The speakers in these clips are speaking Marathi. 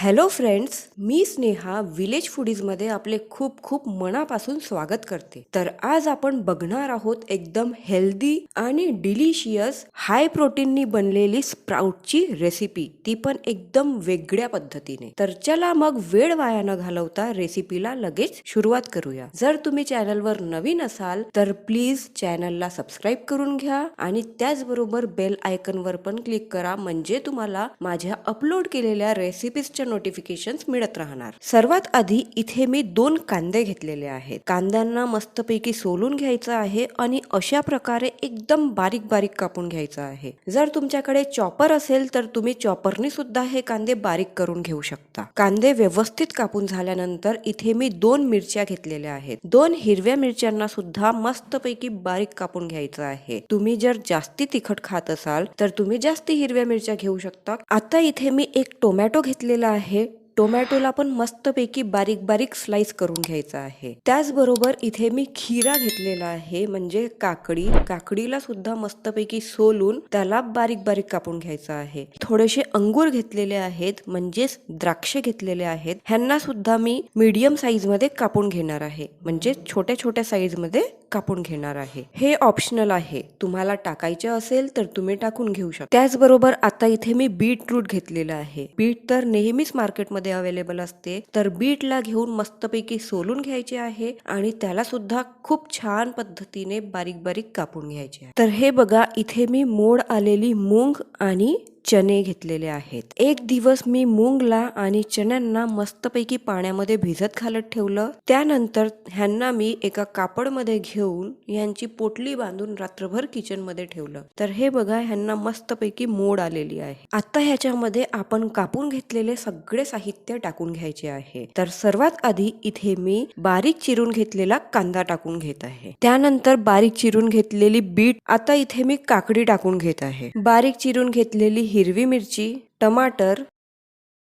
हॅलो फ्रेंड्स मी स्नेहा विलेज फुडीजमध्ये आपले खूप खूप मनापासून स्वागत करते. तर आज आपण बघणार आहोत एकदम हेल्दी आणि डिलिशियस हाय प्रोटीननी बनलेली स्प्राउटची रेसिपी ती पण एकदम वेगळ्या पद्धतीने. तर चला मग वेळ वाया न घालवता रेसिपीला लगेच सुरुवात करूया. जर तुम्ही चॅनलवर नवीन असाल तर प्लीज चॅनलला सबस्क्राईब करून घ्या आणि त्याचबरोबर बेल आयकनवर पण क्लिक करा. म्हणजे तुम्हाला माझ्या अपलोड केलेल्या रेसिपीजच्या नोटिफिकेशन मिळत राहणार. सर्वात आधी इथे मी दोन कांदे घेतलेले आहेत. कांद्यांना मस्तपैकी सोलून घ्यायचं आहे आणि अशा प्रकारे एकदम बारीक बारीक कापून घ्यायचं आहे. जर तुमच्याकडे चॉपर असेल तर तुम्ही चॉपरने सुद्धा हे कांदे बारीक करून घेऊ शकता. कांदे व्यवस्थित कापून झाल्यानंतर इथे मी दोन मिरच्या घेतलेल्या आहेत. दोन हिरव्या मिरच्यांना सुद्धा मस्तपैकी बारीक कापून घ्यायचं आहे. तुम्ही जर जास्ती तिखट खात असाल तर तुम्ही जास्ती हिरव्या मिरच्या घेऊ शकता. आता इथे मी एक टोमॅटो घेतलेला आहे है टोमॅटोला पण मस्तपैकी बारीक बारीक स्लाइस करून घ्यायचा आहे. त्याचबरोबर इथे मी खिरा घेतलेला आहे म्हणजे काकडी. काकडीला सुद्धा मस्तपैकी सोलून त्याला बारीक बारीक कापून घ्यायचं आहे. थोडेसे अंगूर घेतलेले आहेत म्हणजेच द्राक्ष घेतलेले आहेत. ह्यांना सुद्धा मी मीडियम साईजमध्ये कापून घेणार आहे म्हणजे छोट्या छोट्या साईजमध्ये कापून घेणार आहे. हे ऑप्शनल आहे. तुम्हाला टाकायचे असेल तर तुम्ही टाकून घेऊ शकता. त्याचबरोबर आता इथे मी बीट रूट घेतलेलं आहे. बीट तर नेहमीच मार्केटमध्ये अवेलेबल असते. तर बीटला घेऊन मस्तपैकी सोलून घ्यायचे आहे आणि त्याला सुद्धा खूप छान पद्धतीने बारीक बारीक कापून घ्यायचे आहे. तर हे बघा इथे मी मोड आलेली मूंग आणि चणे घेतलेले आहेत. एक दिवस मी मूंगला आणि चण्यांना मस्तपैकी पाण्यामध्ये भिजत घालत ठेवलं. त्यानंतर ह्यांना मी एका कापडमध्ये घेऊन ह्यांची पोटली बांधून रात्रभर किचनमध्ये ठेवलं. तर हे बघा ह्यांना मस्तपैकी मोड आलेली आहे. आता ह्याच्यामध्ये आपण कापून घेतलेले सगळे साहित्य टाकून घ्यायचे आहे. तर सर्वात आधी इथे मी बारीक चिरून घेतलेला कांदा टाकून घेत आहे. त्यानंतर बारीक चिरून घेतलेली बीट आता इथे मी काकडी टाकून घेत आहे. बारीक चिरून घेतलेली हिरवी मिरची टमाटर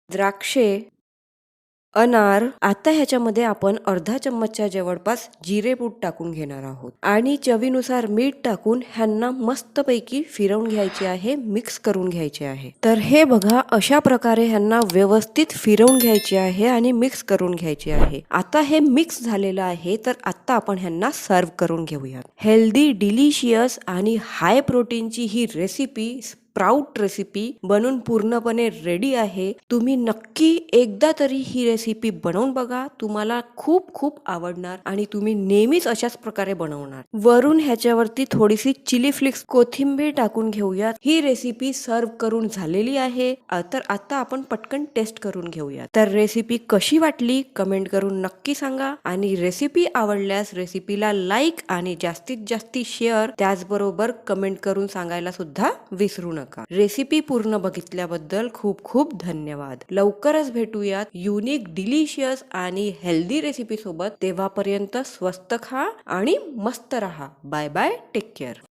द्राक्षे अनार. आता ह्याच्यामध्ये आपण अर्धा चम्मचच्या जवळपास जिरेपूड टाकून घेणार आहोत. आणि चवीनुसार मीठ टाकून ह्यांना मस्तपैकी फिरवून घ्यायचे आहे मिक्स करून घ्यायचे आहे. तर हे बघा अशा प्रकारे ह्यांना व्यवस्थित फिरवून घ्यायचे आहे आणि मिक्स करून घ्यायचे आहे. आता हे मिक्स झालेलं आहे तर आता आपण ह्यांना सर्व करून घेऊयात. हेल्दी डिलिशियस आणि हाय प्रोटीनची ही रेसिपी स्प्राउट रेसिपी बनून पूर्णपणे रेडी आहे. तुम्ही नक्की एकदा तरी ही रेसिपी बनवून बघा. तुम्हाला खूप खूप आवडणार आणि तुम्ही नेहमीच अशाच प्रकारे बनवणार. वरून ह्याच्यावरती थोडीशी चिली फ्लिक्स कोथिंबीर टाकून घेऊयात. ही रेसिपी सर्व करून झालेली आहे. तर आता आपण पटकन टेस्ट करून घेऊया तर रेसिपी कशी वाटली? कमेंट करून नक्की सांगा. आणि रेसिपी आवडल्यास रेसिपीला लाईक आणि जास्तीत जास्ती शेअर त्याचबरोबर कमेंट करून सांगायला सुद्धा विसरू नका. नका. रेसिपी पूर्ण बघितल्याबद्दल खूप खूप धन्यवाद. लवकरच भेटूयात युनिक डिलिशियस आणि हेल्दी रेसिपी सोबत. तेव्हापर्यंत स्वस्त खा आणि मस्त रहा. Bye bye take care